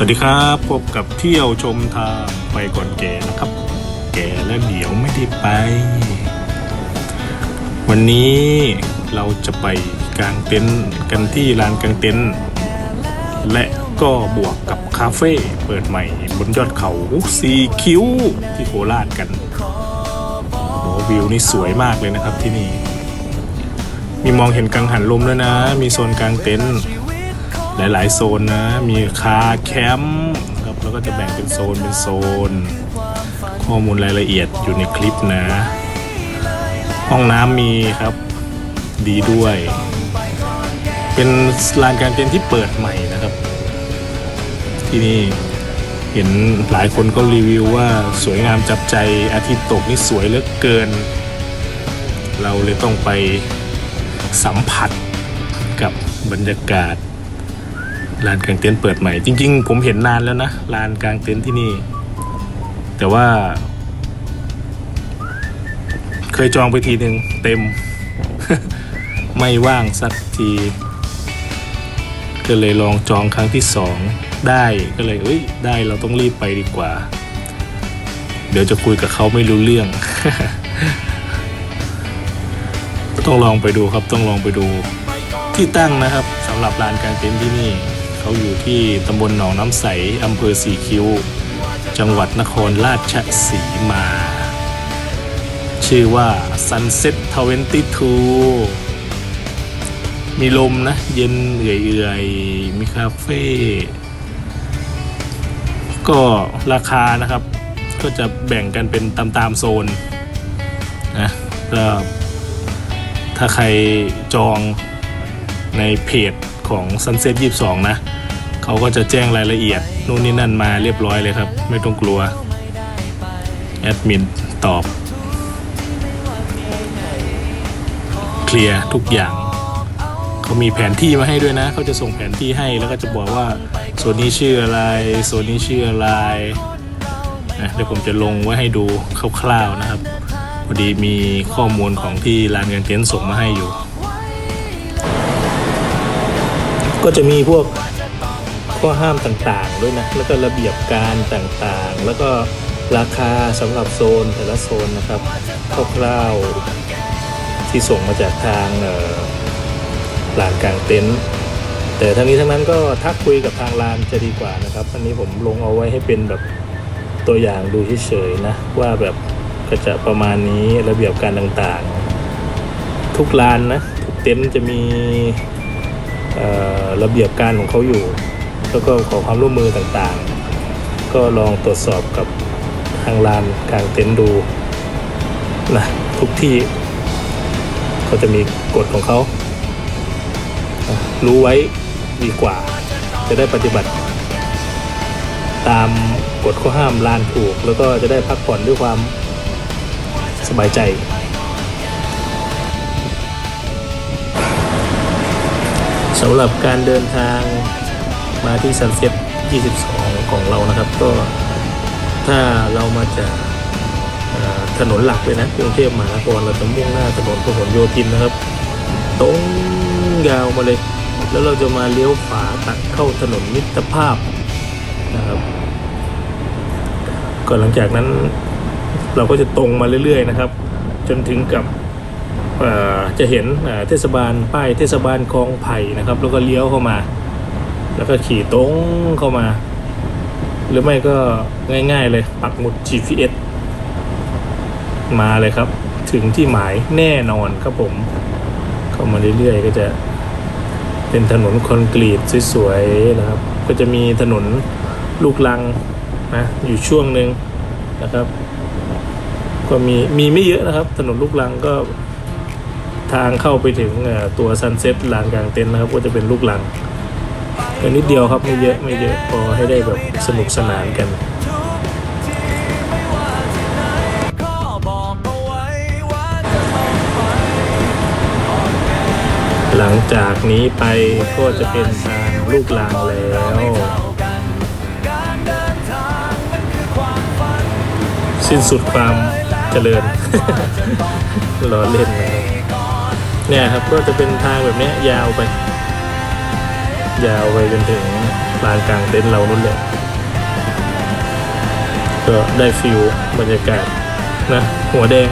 สวัสดีครับพบกับเที่ยวชมทางไปก่อนแก่นะครับ แก่แล้วเดี๋ยวไม่ได้ไป วันนี้เราจะไปกางเต็นท์กันที่ลานกางเต็นท์และก็บวกกับคาเฟ่เปิดใหม่บนยอดเขาสีคิ้วที่โคราชกันโอ้วิวนี่สวยมากเลยนะครับที่นี่ มีมองเห็นกังหันลมด้วยนะ มีโซนกลางเต็นท์ หลาย ๆ โซนนะ มีคาแคมป์ครับแล้วก็จะแบ่งเป็นโซนเป็นโซน ข้อมูลรายละเอียดอยู่ในคลิปนะ ห้องน้ำมีครับดีด้วย เป็นลานการเต็นท์ที่เปิดใหม่นะครับ ที่นี่เห็นหลายคนก็รีวิวว่าสวยงามจับใจอาทิตย์ตกนี่สวยเหลือเกิน เราเลยต้องไปสัมผัสกับบรรยากาศ ลานกลางเต็นท์เปิดใหม่ จริง ๆ ผมเห็นนานแล้วนะลานกลางเต็นท์ที่นี่ แต่ว่า เคยจองไปทีหนึ่งเต็ม ไม่ว่างสักที ก็เลยลองจองครั้งที่สองได้ก็เลยเอ้ยได้เราต้องรีบไปดีกว่า เดี๋ยวจะคุยกับเขาไม่รู้เรื่อง ต้องลองไปดูครับต้องลองไปดูที่ตั้งนะครับสำหรับลานกลางเต็นท์ที่นี่ เขาอยู่ที่ตำบลหนองน้ำใสอำเภอสีคิ้ว จังหวัดนครราชสีมา ชื่อว่า Sunset 22 มีลมนะ เย็นเอื่อยๆ มีคาเฟ่ก็ราคานะครับ ก็จะแบ่งกันเป็นตามตามๆโซนนะก็ถ้าใครจองในเพจ ของ Sunset 22 นะ เขาก็จะแจ้งรายละเอียด นู่นนี่นั่นมาเรียบร้อยเลยครับ ไม่ต้องกลัว แอดมินตอบ เคลียร์ทุกอย่าง เขามีแผนที่มาให้ด้วยนะ เขาจะส่งแผนที่ให้แล้วก็จะบอกว่าโซนนี้ชื่ออะไรโซนนี้ชื่ออะไรนะเดี๋ยวผมจะลงไว้ให้ดูคร่าวๆนะครับ พอดีมีข้อมูลของที่ร้านเงินเต็นท์ส่งมาให้อยู่ ก็จะมีพวกข้อห้ามต่างๆด้วยนะ แล้วก็ระเบียบการต่างๆ แล้วก็ราคาสำหรับโซนแต่ละโซนนะครับคร่าวๆที่ส่งมาจากทางลานกลางเต็นท์แต่ทั้งนี้ทั้งนั้นก็ทักคุยกับทางลานจะดีกว่านะครับอันนี้ผมลงเอาไว้ให้เป็นแบบตัวอย่างดูเฉยๆนะ ว่าแบบก็จะประมาณนี้ระเบียบการต่างๆ ทุกลานนะทุกเต็นท์จะมี ระเบียบการของเขาอยู่ แล้วก็ขอความร่วมมือต่างๆ ก็ลองตรวจสอบกับทางลานกลางเต็นท์ดูนะทุกที่เขาจะมีกฎของเขา รู้ไว้ดีกว่า จะได้ปฏิบัติ ตามกฎข้อห้ามลานถูก แล้วก็จะได้พักผ่อนด้วยความสบายใจ สำหรับการเดินทางมาที่ซันเซ็ต22 ของเรานะครับ ก็ถ้าเรามาจากถนนหลักเลยนะกรุงเทพมหานครเราจะมุ่งหน้าถนนพหลโยธินนะครับ ตรงยาวมาเลย แล้วเราจะมาเลี้ยวขวาตัดเข้าถนนมิตรภาพนะครับก็หลังจากนั้นเราก็จะตรงมาเรื่อยๆนะครับ จนถึงกับ จะเห็นเทศบาลป้ายเทศบาลคลองไผ่นะครับ แล้วก็เลี้ยวเข้ามา แล้วก็ขี่ตรงเข้ามา หรือไม่ก็ง่ายๆเลยปักหมุด GPS มาเลยครับ ถึงที่หมายแน่นอนครับผม เข้ามาเรื่อยๆ ก็จะเป็นถนนคอนกรีตสวยๆนะครับ ก็จะมีถนนลูกลังนะอยู่ช่วงหนึ่งนะครับ ก็มีมีไม่เยอะนะครับ ถนนลูกลังก็ ทางเข้าไปถึงตัวซันเซ็ตลานกลางเต็นท์นะครับ ก็จะเป็นลูกหลังก็นิดเดียวครับไม่เยอะไม่เยอะพอให้ได้แบบสนุกสนานกันหลังจากนี้ไปก็จะเป็นทางลูกลังแล้ว สิ้นสุดความเจริญล้อเล่นนะครับ เนี่ยครับก็จะเป็นทางแบบนี้ยยาวไป ยาวไปจนถึงลานกลางเต็นท์เรานู่นเลยก็ได้ฟิลบรรยากาศนะหัวแดง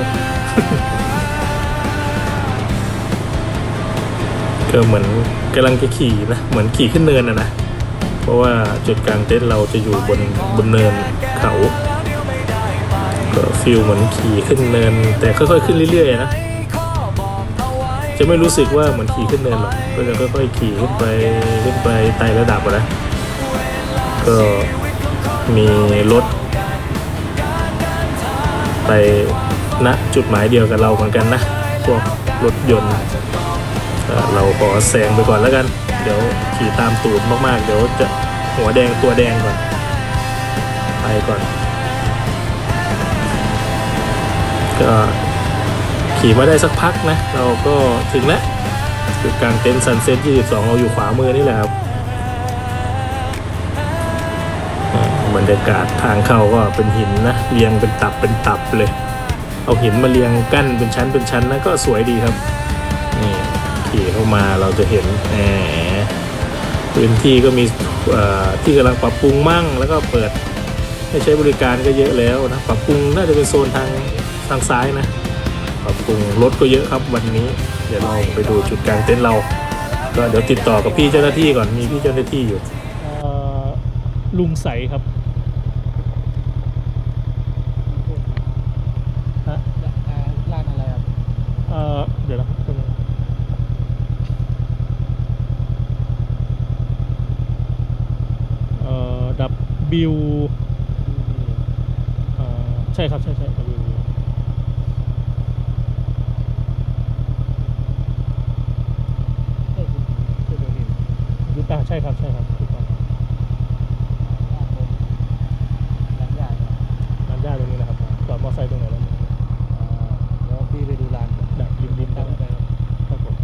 ก็เหมือนกำลังจะขี่นะ เหมือนขี่ขึ้นเนินนะนะ เพราะว่าจุดกลางเต็นท์เราจะอยู่บนบนเนินเขา ก็ฟิลเหมือนขี่ขึ้นเนิน แต่ค่อยๆขึ้นเรื่อยๆนะ จะไม่รู้สึกว่าเหมือนขี่ขึ้นเนินหรอกก็จะค่อยๆขี่ขึ้นไปขึ้นไปไต่ระดับนะก็มีรถ ไปณจุดหมายเดียวกับเราเหมือนกันนะพวกรถยนต์เราขอแซงไปก่อนแล้วกัน เดี๋ยวขี่ตามตูดมากๆ เดี๋ยวจะหัวแดงตัวแดงก่อน ไปก่อน ก็ ขี่มาได้สักพักนะ เราก็ถึงแล้วจุดกลางเต็นท์ซันเซ็ต22 เราอยู่ขวามือนี่แหละครับบรรยากาศทางเข้าก็เป็นหินนะเรียงเป็นตับเป็นตับเลย เอาหินมาเรียงกั้นเป็นชั้นเป็นชั้นนะก็สวยดีครับนี่ขี่เข้ามาเราจะเห็นแหมพื้นที่ก็มีที่กำลังปรับปรุงมั่ง แล้วก็เปิดให้ใช้บริการก็เยอะแล้วนะปรับปรุงน่าจะเป็นโซนทางทางซ้ายนะ ปรับปรุงรถก็เยอะครับวันนี้ เดี๋ยวเราไปดูจุดกลางเต็นท์เรา ก็เดี๋ยวติดต่อกับพี่เจ้าหน้าที่ก่อนมีพี่เจ้าหน้าที่อยู่ลุงใสครับฮะร้านอะไรครับเอ่อเดี๋ยวนะแป๊บนึงเอ่อดับบิวเอ่อใช่ครับ ใช่ใช่ดับบิวยุตาใช่ครับ ใช่ครับถูกต้องครับร้านใหญ่ร้านย่าตรงนี้นะครับจอดมอเตอร์ไซค์ตรงไหนแล้วแล้วพี่ไปดูร้านก่อนดักริมริมๆได้ครับครับผม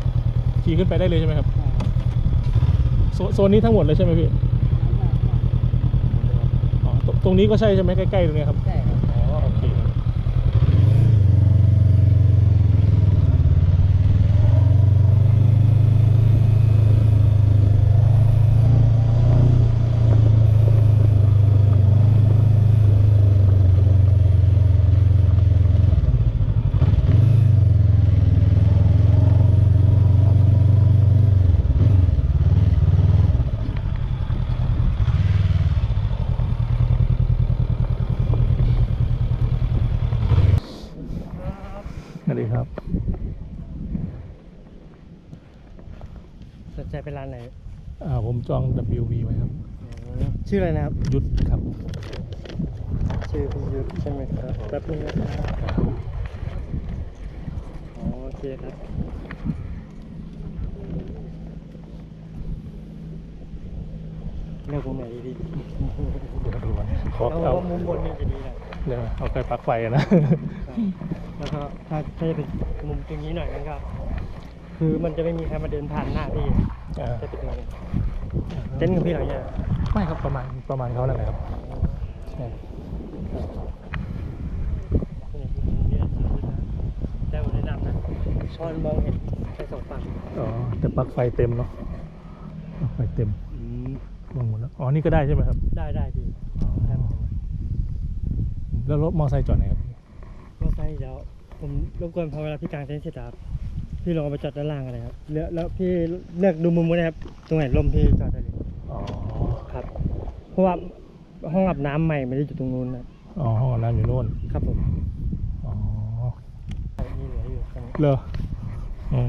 ขี่ขึ้นไปได้เลยใช่ไหมครับโซโซนนี้ทั้งหมดเลยใช่ไหมพี่อ๋อตรงตรงนี้ก็ใช่ใช่ไหมใกล้ๆตรงเนี้ยครับ ใช่ครับ อ๋อโอเคครับสวัสดีครับ สนใจเป็นร้านไหน อ่าผม จอง WV ไว้ครับ ชื่ออะไรนะครับ ยุทธครับ ชื่อพี่ยุทธใช่ไหมครับแป๊บนึงนะครับอ๋อโอเคครับเลือกมุมไหนดีพี่เดี๋ยวดูก่อนขอเอาเอาว่ามุมบนนี่จะดีนะเดี๋ยวเอาไฟปลั๊กไฟอะนะแล้วก็ถ้าถ้าจะเป็นมุมตรงนี้หน่อยมันก็คือมันจะไม่มีใครมาเดินผ่านหน้าพี่อ่า จะเป็นยังไง เต้นท์กับพี่เหรอเนี่ยไม่ครับประมาณประมาณเขานั่นแหละครับใช่ได้หมดแนะนำนะช้อนมองเห็นแค่สองฝั่งอ๋อแต่ปลั๊กไฟเต็มเนาะปลั๊กไฟเต็มมองหมดแล้วอ๋อนี่ก็ได้ใช่ไหมครับ ได้ได้พี่ได้หมดเลยแล้วรถมอไซค์จอดไหนครับก็ใช่เดี๋ยวผมรบกวนพอเวลาพี่กลางเต็นท์เสร็จครับ พี่ลองเอาไปจอดด้านล่างอะไรครับแล้วแล้วพี่เลือกดูมุมก็ได้ครับ ตรงไหนลมพี่จอดได้เลยอ๋อครับ เพราะว่าห้องอาบน้ำใหม่ไม่ได้อยู่ตรงนู้นนะอ๋อห้องอาบน้ำอยู่โน่นครับผมอ๋อมีเหลืออยู่ตรงนี้เลออ๋อ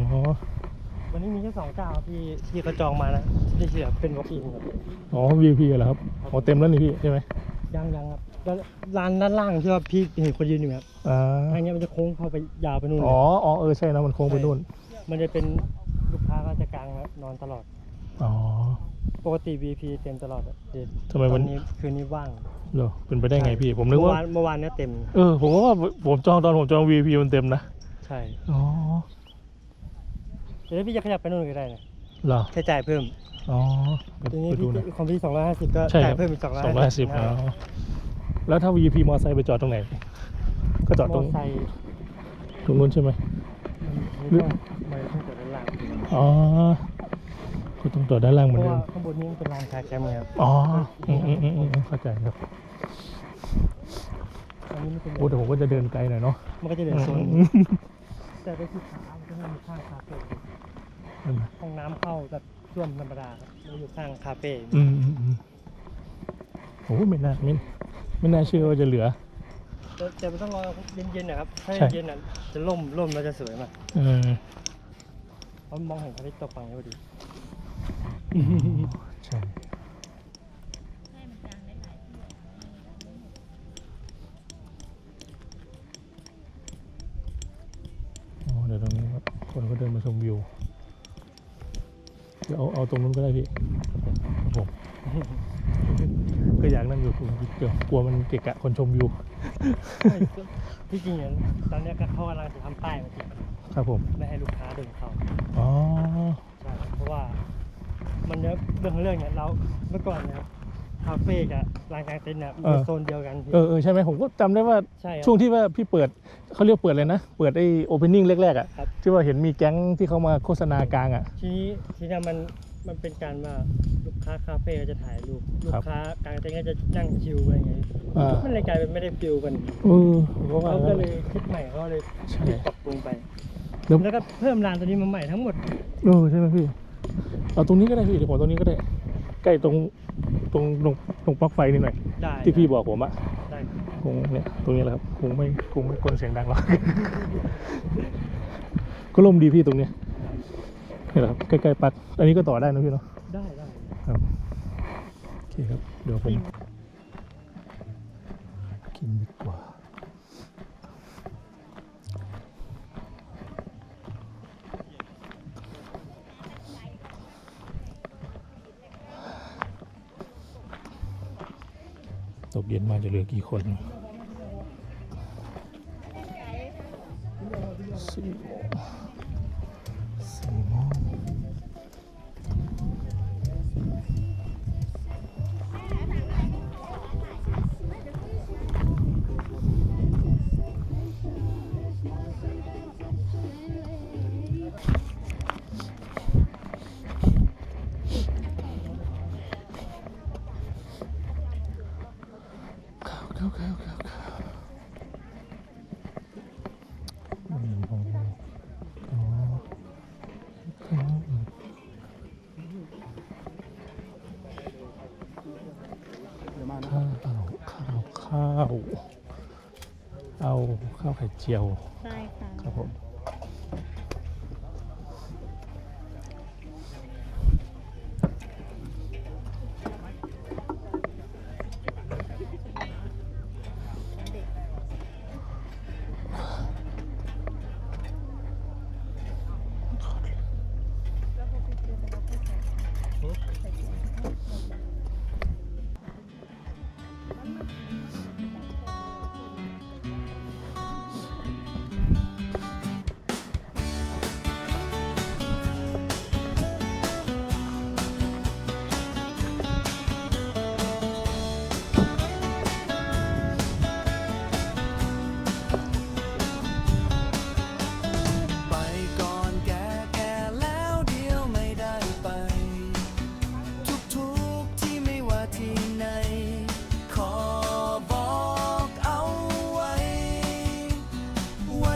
วันนี้มีแค่สองเจ้าครับพี่ที่เขาจองมานะที่เหลือเป็นวอล์กอินครับอ๋อ VIP เหรอครับอ๋อเต็มแล้วนี่พี่ใช่ไหม ยังยังครับแล้วร้านด้านล่างที่ว่าพี่เห็นคนยืนอยู่ไหมครับอ่าทางเนี้ยมันจะโค้งเข้าไปยาวไปนู่นเลยอ๋ออ๋อเออใช่นะมันโค้งไปนู่นมันจะเป็นลูกค้าก็จะกลางครับนอนตลอด อ๋อปกติ VIP เต็มตลอดอะเดี๋ยวทำไมวันตอนนี้คืนนี้ว่างเหรอเป็นไปได้ไงพี่ ผมนึกเมื่อว่าวานเมื่อวานเนี้ยเต็มเออผมก็ว่าผมจองตอนผมจอง VIP มันเต็มนะใช่อ๋อเดี๋ยวพี่จะขยับไปนู่นก็ได้นะเหรอแค่จ่ายเพิ่ม อ๋อไปทีนี้ไปดูพี่หนะของพี่สองร้อยห้าสิบก็ใช่คจ่ายรับเพิ่มอีกสองร้อยสองร้อยห้าสิบอ๋อแล้วถ้า VIP มอไซค์ไปจอดตรงไหน ก็จอดตรงมอไซค์ตรงนู้นใช่ไหม มันไม่ต้องไม่ต้องจอดด้านล่างอ๋อ ก็ต้องต่อด้านล่างเหเพมือนราะเดิว่ามข้างบนนี้มันเป็นลานคาแคมป์ไงครับอ๋ออืมอืมอืมอืมเข้าใจครับ อันนี้มันเป็นโอ้แต่ผมก็จะเดินไกลหน่อยเนาะมันก็จะเหลือโซนอืนี้มแต่ไปที่ขามันก็จะมีข้างคาเฟ่อืมห้องน้ำเข้าแบบ ช่วมธรรมดาครับมันอยู่ข้างคาเฟ่อืมอืมอืมโอ้ไม่น่าไม่ไม่น่าเชื่อว่าจะเหลือ แต่แต่มันต้องรอเย็นๆนะครับ ถ้าใช่ เย็นๆน่ะจะล่มล่มแล้วจะสวยมากเออเพราะมองเห็นพระอาทิตย์ตกฝั่งนี้พอดี ใช่ให้มันกลางได้หลายที่อ๋อเดี๋ยวตรงนี้ครับคนก็เดินมาชมวิว เดี๋ยวเอาเอาตรงนู้นก็ได้พี่ครับผมก็อยากนั่งอยู่ตรงนี้เดี๋ยวกลัวมันเกะกะคนชมวิวที่จริงเนี่ยตอนเนี้ยก็เขากำลังจะทำป้ายมาติดครับผมไม่ให้ลูกค้าเดินเข้าอ๋อใช่ครับเพราะว่ามันเนี้ยเรื่องของเรื่องเนี่ยเราเมื่อก่อนเนี่ย คาเฟ่กับร้านกลางเต็นท์เนี่ยมันเป็นโซนเดียวกันพี่เออเออใช่ไหมผมก็จำได้ว่าใช่ครับ ช่วงที่ว่าพี่เปิดเขาเรียกเปิดเลยนะ เปิดไอ้โอเพนนิ่งแรกๆอะครับ ที่ว่าเห็นมีแก๊งที่เขามาโฆษณากลางอะ ทีนี้ทีนี้มันมันเป็นการว่าลูกค้าคาเฟ่ก็จะถ่ายรูปลูครักบค้ากลางเต็นท์ก็จะนั่งชิลอะไรอย่างเงี้ยอ่ามันเลยกลายเป็นไม่ได้ฟิลกันเออผมก็ว่าเขางั้นก็เลยคิดใหม่เขาเลยใช่ ปรับปรุงไป แล้ว แล้วก็เพิ่มลานตัวนี้มาใหม่ทั้งหมด เออใช่ไหมพี่เอาตรงนี้ก็ได้พี่เดี๋ยวผมตรงนี้ก็ได้ ใกล้ตรงตรงตรงตรงปลั๊กไฟนี่หน่อยได้ที่พี่บอกผมอะได้ครับคงเนี่ยตรงนี้แหละครับคงไม่คงไม่กวนเสียงดังหรอกก็ล่มดีพี่ตรงเนี้ยนี่แหละครับใกล้ๆปลั๊กอันนี้ก็ต่อได้นะพี่เนาะได้ได้ครับโอเคครับเดี๋ยวผม ตกเย็นมาจะเหลือกี่คนสี่ ข้า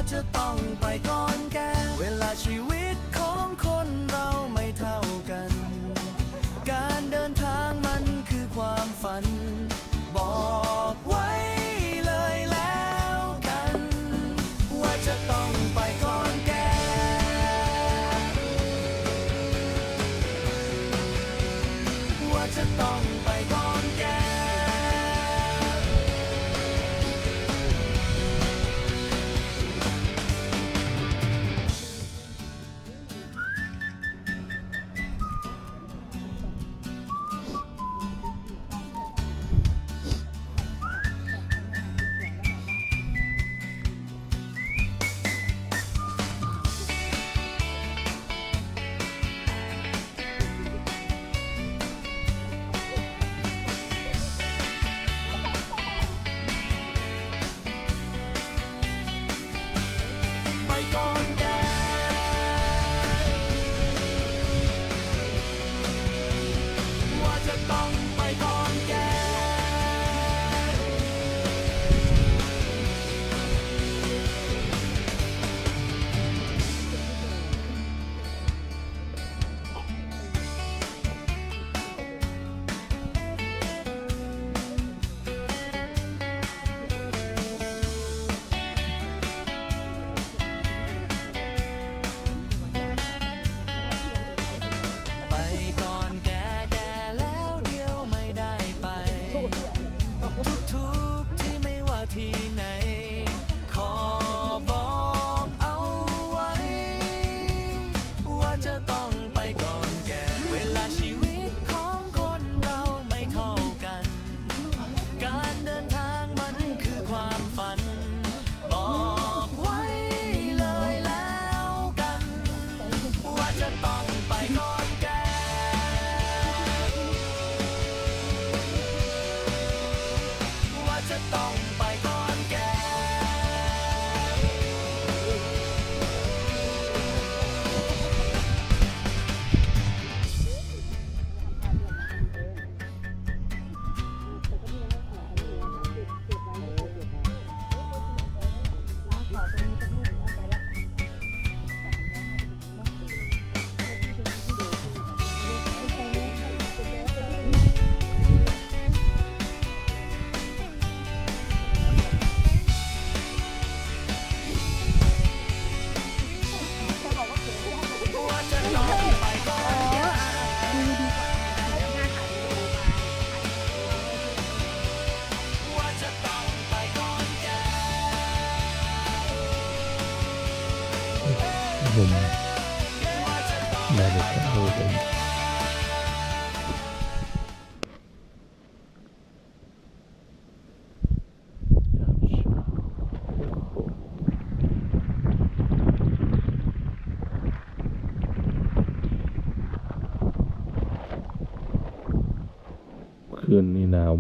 这当白光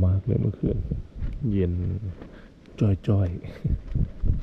มากเลยเมื่อคืน เย็นจ้อยๆ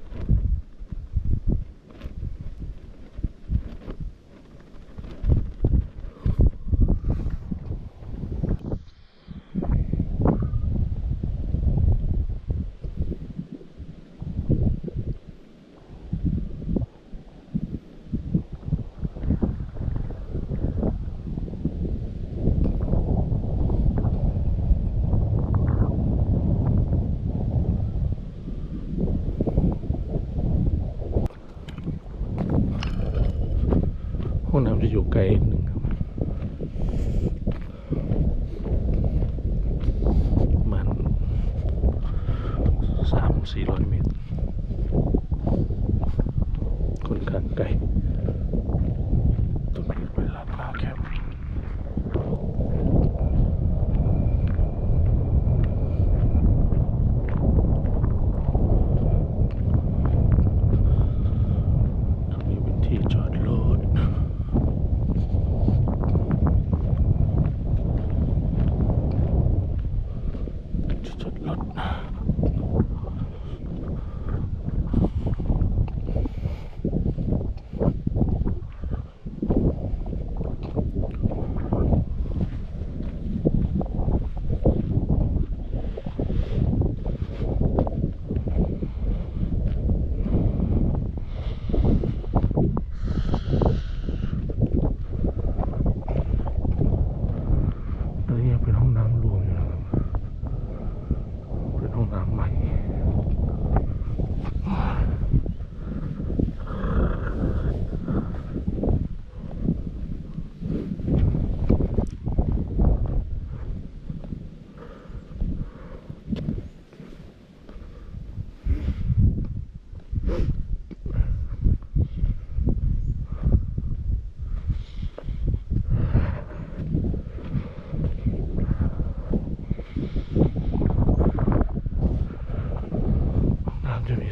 あっ。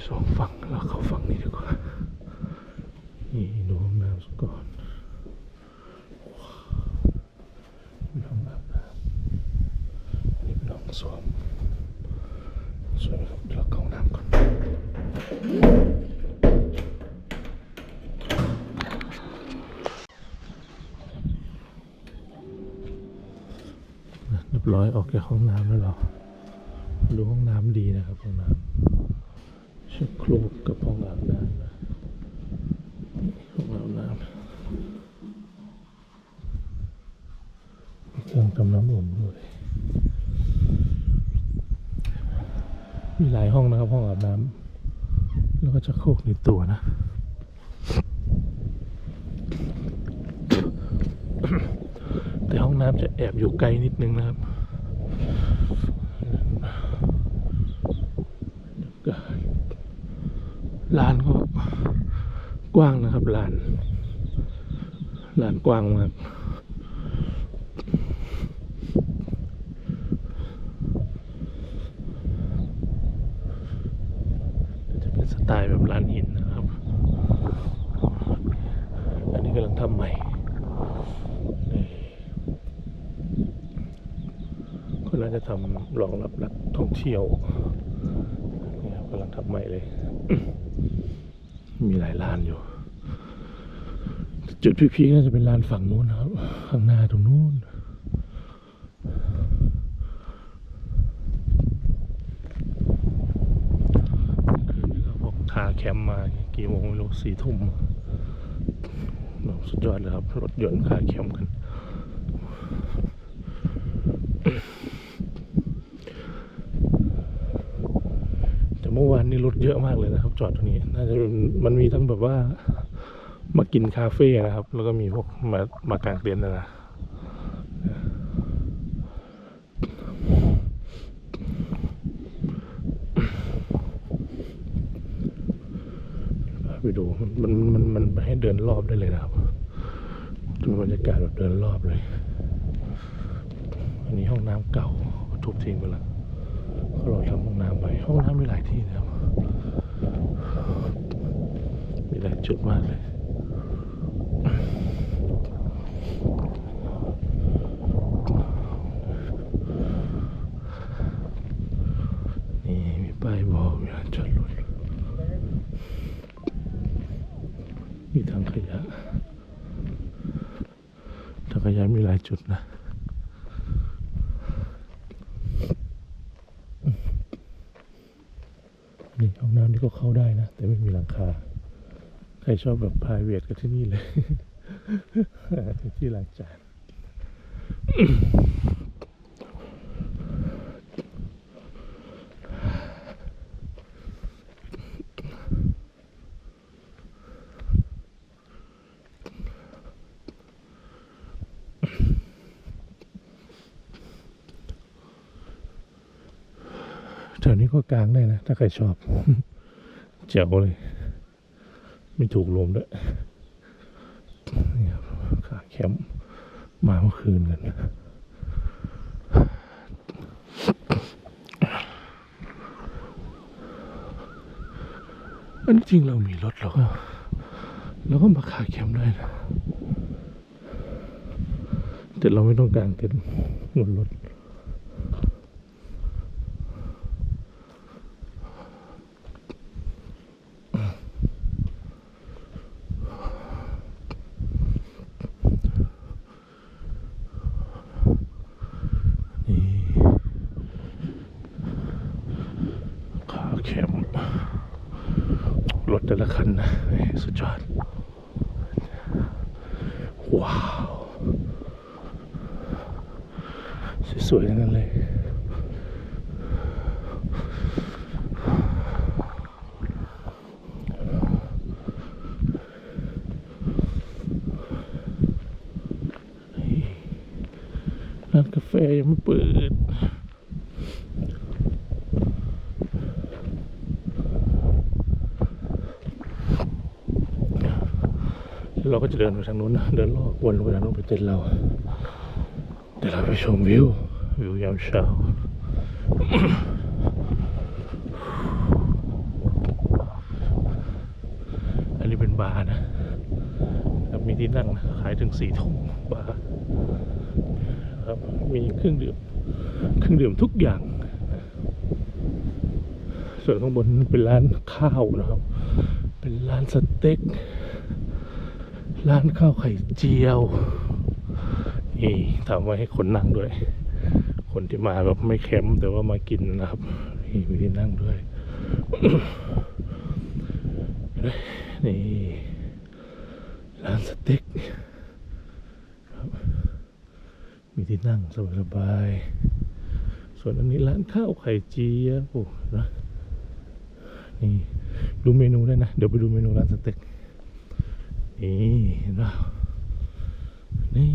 สองฝั่งเราเข้าฝั่งนี้ดีกว่า นี่ดูห้องน้ำก่อนว้องอาบน้ำนี่เป็นห้องสวมสวยไหมครับเดี๋ยวเราเข้าห้องน้ำก่อนเรียบร้อยออกจากห้องน้ำแล้วเหรอดูห้องน้ำดีนะครับห้องน้ำ ชักโครกกับห้องอาบน้ำห้องอาบน้ำมีเครื่องทำน้ำอุ่นด้วยมีหลายห้องนะครับ ห้องอาบน้ำแล้วก็ชักโครกในตัวนะแต่ห้องน้ำจะแอบอยู่ไกลนิดนึงนะครับ ลานก็กว้างนะครับลานลานกว้างมากจะเป็นสไตล์แบบลานหินนะครับ อันนี้กำลังทำใหม่ก็น่าจะทำรองรับนักท่องเที่ยวนี่ครับกำลังทำใหม่เลย มีหลายลานอยู่ จุดพีคๆน่าจะเป็นลานฝั่งนู้นนะครับ ข้างหน้าตรงนู้นคืนนี้ก็พวกทาแคมป์มากี่โมงไม่รู้สี่ทุ่มโอ้สุดยอดเลยครับ รถยนต์คาแคมป์กันแต่เมื่อวานนี้รถเยอะมากเลยนะครับ จอดตรงนี้ น่าจะมันมีทั้งแบบว่า มากินคาเฟ่นะครับ แล้วก็มีพวกมามากางเต็นท์นะนะไปดูมันมันมันให้เดินรอบได้เลยนะครับดูบรรยากาศแบบเดินรอบเลย อันนี้ห้องน้ำเก่าทุบทิ้งไปแล้วเขารอทำห้องน้ำไปห้องน้ำมีหลายที่นะครับมีหลายจุดมากเลย นี่มีป้ายบอกมีลานจอดรถมีถังขยะถังขยะมีหลายจุดนะนี่ห้องน้ำนี่ก็เข้าได้นะ แต่ไม่มีหลังคา ใครชอบแบบพายเวทก็ที่นี่เลย ที่ล้างจาน แถวนี้ ก็กลางได้นะ ถ้าใครชอบ เจ๋วเลย ไม่ถูกลมด้วยนี่ครับขาแคมป์มาเมื่อคืนกันอันจริงเรามีรถเราก็เราก็มาขาแคมป์ได้นะแต่เราไม่ต้องกางเต็นท์บนรถ นี่ขาแคมป์รถแต่ละคันนะแหมสุดยอด ว้าว สวยๆทั้งนั้นเลย ร้านกาแฟยังไม่เปิด เราก็จะเดินไปทางนู้นนะเดินลอดวนไปทางนู้นไปเต็นเราเดี๋ยวเราไปชมวิว วิวยามเช้าอันนี้เป็นบาร์นะมีที่นั่งนะขายถึงสี่ทุ่มบาร์ เครื่องดื่มเครื่องดื่มทุกอย่าง ส่วนข้างบนเป็นร้านข้าวนะครับ เป็นร้านสเต็ก ร้านข้าวไข่เจียว นี่ทำไว้ให้คนนั่งด้วย คนที่มาแบบไม่แคมป์แต่ว่ามากินนะครับนี่มีที่นั่งด้วยนี่ร้านสเต็ก มีที่นั่งสบายๆส่วนอันนี้ร้านข้าวไข่เจียวโอ้นะนี่ดูเมนูได้นะ เดี๋ยวไปดูเมนูร้านสเต็ก นี่เห็นป่านี่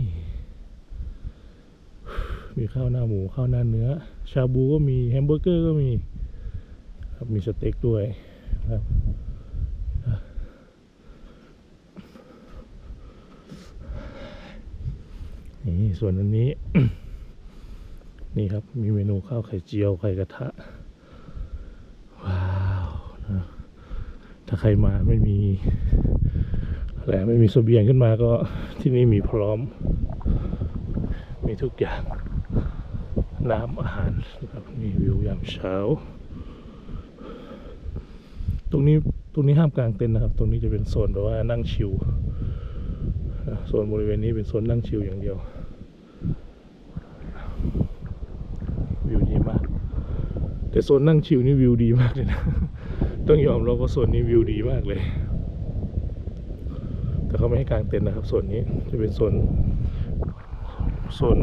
มีข้าวหน้าหมูข้าวหน้าเนื้อ ชาบูก็มีแฮมเบอร์เกอร์ก็มี ครับมีสเต็กด้วยครับ นี่ส่วนอันนี้ นี่ครับมีเมนูข้าวไข่เจียวไข่กระทะ ว้าวนะถ้าใครมาไม่มีอะไรไม่มีเสบียงขึ้นมาก็ที่นี่มีพร้อม มีทุกอย่าง น้ำอาหารนะครับมีวิวยามเช้า ตรงนี้ตรงนี้ห้ามกลางเต็นท์นะครับ ตรงนี้จะเป็นโซนแบบว่านั่งชิลโซนบริเวณนี้เป็นโซนนั่งชิลอย่างเดียววดีมาก แต่โซนนั่งชิลนี่วิวดีมากเลยนะ ต้องยอมรับว่าโซนนี้วิวดีมากเลย แต่เขาไม่ให้กางเต็นท์นะครับโซนนี้จะเป็นโซนโซน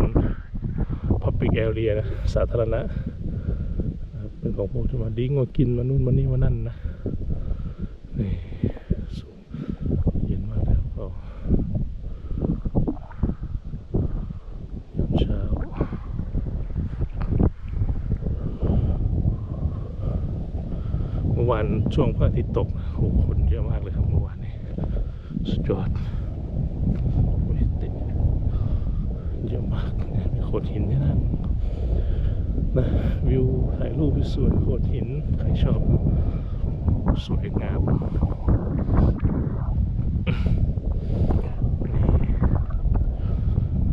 public area นะสาธารณะเป็นของพวกที่มาดิ้งมากินมานู่นมานี่มานั่นนะนี่สูงเย็นมากแล้วก็ยามเช้า เมื่อวาน ช่วงพระอาทิตย์ตกโอ้โหคนเยอะมากเลยครับเมื่อวานนี้สุดยอดโอ้ยติดเยอะมากเนี่ยมีโขดหินที่นั่นนะวิวถ่ายรูปสวยโขดหินใครชอบสวยงาม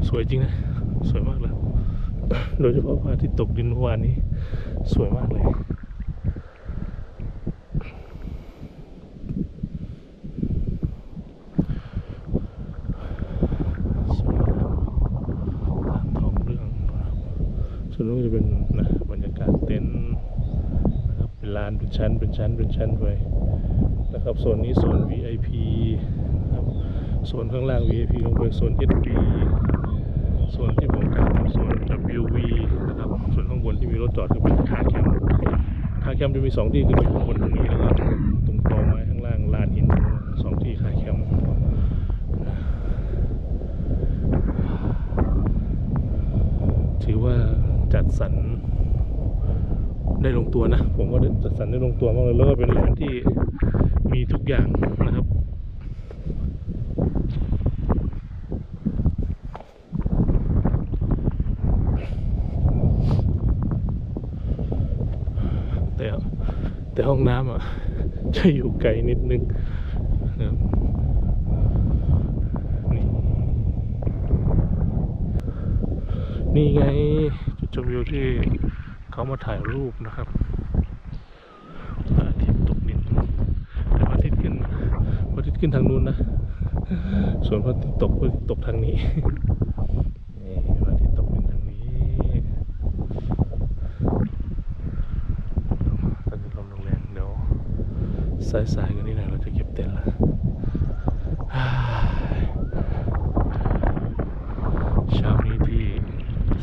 สวยจริงนะ สวยมากเลย โดยเฉพาะพระอาทิตย์ตกดินเมื่อวานนี้ สวยมากเลย สวยงามลานทองเรื่องนะครับส่วนนู้นก็จะเป็นนะบรรยากาศเต็นท์นะครับเป็นลานเป็นชั้นเป็นชั้นเป็นชั้นไปนะครับ โซนนี้โซน VIP ครับโซนข้างล่าง VIP ลงไปโซน HB โซนที่ผมกล่าวโซน WV นะครับส่วนข้างบนที่มีรถจอดก็เป็นคาแคมป์คาแคมป์จะมีสองที่คืออยู่ข้างบนตรงนี้แล้วก็ตรงกอไม้ข้างล่างลานหินสองที่คาแคมป์ถือว่าจัดสรรได้ลงตัวนะ ผมว่าจัดสรรได้ลงตัวมากเลยแล้วก็เป็นร้านที่ มีทุกอย่างนะครับ แต่แต่ห้องน้ำอะ จะอยู่ไกลนิดนึงนะครับนี่นี่ไงจุดชมวิวที่เขามาถ่ายรูปนะครับพระอาทิตย์ตกดินแต่พระอาทิตย์ขึ้นพระอาทิตย์ ขึ้นทางนู้นนะ ส่วนพระอาทิตย์ตกพระอาทิตย์ตกทางนี้ นี่พระอาทิตย์ตกดินทางนี้ ตอนนี้ลมแรงๆเดี๋ยวสายๆกันนี่หน่อยเราจะเก็บเต็นท์ละเช้านี้ที่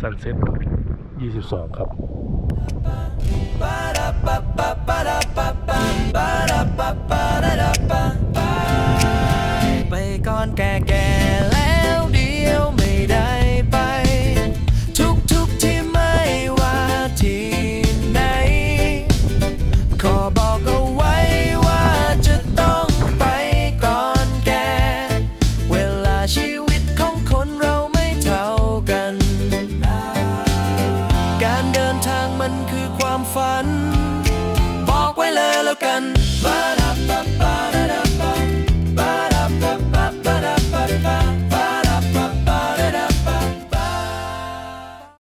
ซันเซ็ต22 ครับไป